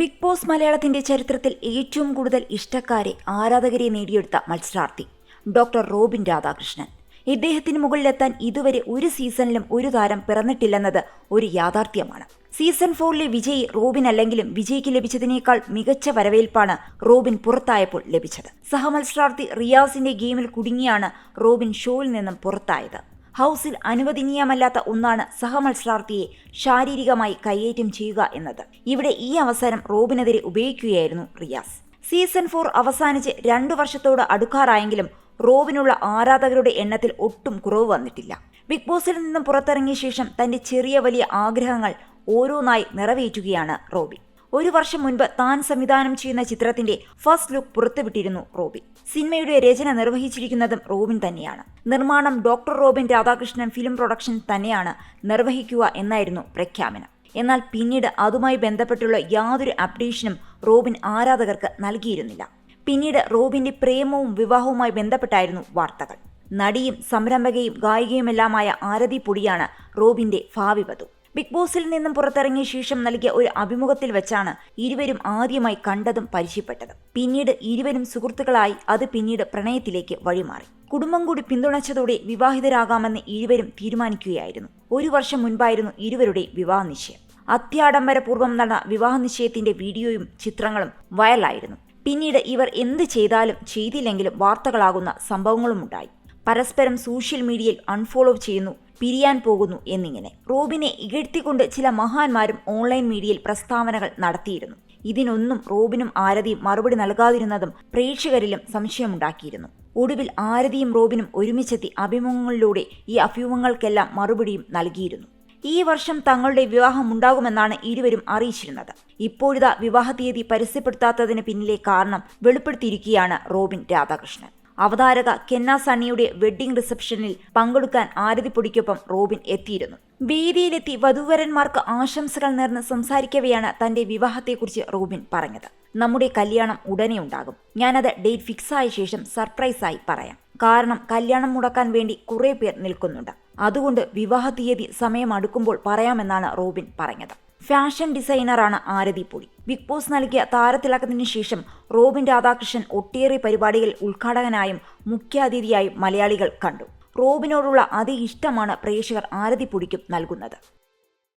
Big boss മലയാളത്തിന്റെ ചരിത്രത്തിൽ ഏറ്റവും കൂടുതൽ ഇഷ്ടക്കാരെ ആരാധകരെ നേടിയെടുത്ത മത്സരാർത്ഥി ഡോക്ടർ റോബിൻ രാധാകൃഷ്ണൻ. ഇദ്ദേഹത്തിന് മുകളിലെത്താൻ ഇതുവരെ ഒരു സീസണിലും ഒരു താരം പിറന്നിട്ടില്ലെന്നത് ഒരു യാഥാർത്ഥ്യമാണ്. സീസൺ ഫോറിലെ വിജയി റോബിൻ അല്ലെങ്കിലും വിജയ്ക്ക് ലഭിച്ചതിനേക്കാൾ മികച്ച വരവേൽപ്പാണ് റോബിൻ പുറത്തായപ്പോൾ ലഭിച്ചത്. സഹമത്സരാർത്ഥി റിയാസിന്റെ ഗെയിമിൽ കുടുങ്ങിയാണ് റോബിൻ ഷോയിൽ നിന്നും പുറത്തായത്. ഹൗസിൽ അനുവദനീയമല്ലാത്ത ഒന്നാണ് സഹമത്സരാർത്ഥിയെ ശാരീരികമായി കയ്യേറ്റം ചെയ്യുക എന്നത്. ഇവിടെ ഈ അവസരം റോബിനെതിരെ ഉപയോഗിക്കുകയായിരുന്നു റിയാസ്. സീസൺ ഫോർ അവസാനിച്ച് രണ്ടു വർഷത്തോട് അടുക്കാറായെങ്കിലും റോബിനുള്ള ആരാധകരുടെ എണ്ണത്തിൽ ഒട്ടും കുറവ് വന്നിട്ടില്ല. ബിഗ് ബോസിൽ നിന്നും പുറത്തിറങ്ങിയ ശേഷം തന്റെ ചെറിയ വലിയ ആഗ്രഹങ്ങൾ ഓരോന്നായി നിറവേറ്റുകയാണ് റോബിൻ. ഒരു വർഷം മുൻപ് താൻ സംവിധാനം ചെയ്യുന്ന ചിത്രത്തിന്റെ ഫസ്റ്റ് ലുക്ക് പുറത്തുവിട്ടിരുന്നു റോബിൻ. സിനിമയുടെ രചന നിർവഹിച്ചിരിക്കുന്നതും റോബിൻ തന്നെയാണ്. നിർമ്മാണം doctor Robin Radhakrishnan film production തന്നെയാണ് നിർവഹിക്കുക എന്നായിരുന്നു പ്രഖ്യാപനം. എന്നാൽ പിന്നീട് അതുമായി ബന്ധപ്പെട്ടുള്ള യാതൊരു അപ്ഡേഷനും റോബിൻ ആരാധകർക്ക് നൽകിയിരുന്നില്ല. പിന്നീട് റോബിന്റെ പ്രേമവും വിവാഹവുമായി ബന്ധപ്പെട്ടായിരുന്നു വാർത്തകൾ. നടിയും സംരംഭകയും ഗായികയുമെല്ലാമായ ആരതി പൊടിയാണ് റോബിന്റെ ഭാവി വധു. ബിഗ് ബോസിൽ നിന്നും പുറത്തിറങ്ങിയ ശേഷം നൽകിയ ഒരു അഭിമുഖത്തിൽ വെച്ചാണ് ഇരുവരും ആദ്യമായി കണ്ടതും പരിചയപ്പെട്ടതും. പിന്നീട് ഇരുവരും സുഹൃത്തുക്കളായി അത് പിന്നീട് പ്രണയത്തിലേക്ക് വഴിമാറി. കുടുംബം കൂടി പിന്തുണച്ചതോടെ വിവാഹിതരാകാമെന്ന് ഇരുവരും തീരുമാനിക്കുകയായിരുന്നു. ഒരു വർഷം മുൻപായിരുന്നു ഇരുവരുടെ വിവാഹ നിശ്ചയം അത്യാഡംബരപൂർവം നടന്ന വിവാഹ നിശ്ചയത്തിന്റെ വീഡിയോയും ചിത്രങ്ങളും വൈറലായിരുന്നു. പിന്നീട് ഇവർ എന്ത് ചെയ്താലും ചെയ്തില്ലെങ്കിലും വാർത്തകളാകുന്ന സംഭവങ്ങളുമുണ്ടായി. പരസ്പരം സോഷ്യൽ മീഡിയയിൽ അൺഫോളോ ചെയ്യുന്നു പിരിയാൻ പോകുന്നു എന്നിങ്ങനെ. റോബിനെ ഇകഴ്ത്തിക്കൊണ്ട് ചില മഹാന്മാരും ഓൺലൈൻ മീഡിയയിൽ പ്രസ്താവനകൾ നടത്തിയിരുന്നു. ഇതിനൊന്നും റോബിനും ആരതിയും മറുപടി നൽകാതിരുന്നതും പ്രേക്ഷകരിലും സംശയമുണ്ടാക്കിയിരുന്നു. ഒടുവിൽ ആരതിയും റോബിനും ഒരുമിച്ചെത്തി അഭിമുഖങ്ങളിലൂടെ ഈ അഭ്യൂഹങ്ങൾക്കെല്ലാം മറുപടിയും നൽകിയിരുന്നു. ഈ വർഷം തങ്ങളുടെ വിവാഹം ഉണ്ടാകുമെന്നാണ് ഇരുവരും അറിയിച്ചിരുന്നത്. ഇപ്പോഴിതാ വിവാഹ തീയതി പരസ്യപ്പെടുത്താത്തതിന് പിന്നിലെ കാരണം വെളിപ്പെടുത്തിയിരിക്കുകയാണ് റോബിൻ രാധാകൃഷ്ണൻ. അവതാരക കെന്ന സണ്ണിയുടെ വെഡ്ഡിംഗ് റിസപ്ഷനിൽ പങ്കെടുക്കാൻ ആരതിപ്പൊടിക്കൊപ്പം റോബിൻ എത്തിയിരുന്നു. വേദിയിലെത്തി വധുവരന്മാർക്ക് ആശംസകൾ നേർന്ന് സംസാരിക്കവെയാണ് തന്റെ വിവാഹത്തെക്കുറിച്ച് റോബിൻ പറഞ്ഞത്. നമ്മുടെ കല്യാണം ഉടനെ ഉണ്ടാകും. ഞാനത് ഡേറ്റ് ഫിക്സ് ആയ ശേഷം സർപ്രൈസായി പറയാം. കാരണം കല്യാണം മുടക്കാൻ വേണ്ടി കുറേ പേർ നിൽക്കുന്നുണ്ട്. അതുകൊണ്ട് വിവാഹ തീയതി സമയം അടുക്കുമ്പോൾ പറയാമെന്നാണ് റോബിൻ പറഞ്ഞത്. ഫാഷൻ ഡിസൈനറാണ് ആരതി പൊടി ബിഗ് ബോസ് നൽകിയ താരത്തിളക്കത്തിന് ശേഷം റോബിൻ രാധാകൃഷ്ണൻ ഒട്ടേറെ പരിപാടികൾ ഉദ്ഘാടകനായും മുഖ്യാതിഥിയായും മലയാളികൾ കണ്ടു. റോബിനോടുള്ള അതേ ഇഷ്ടമാണ് പ്രേക്ഷകർ ആരതി പൊടിക്കും നൽകുന്നത്.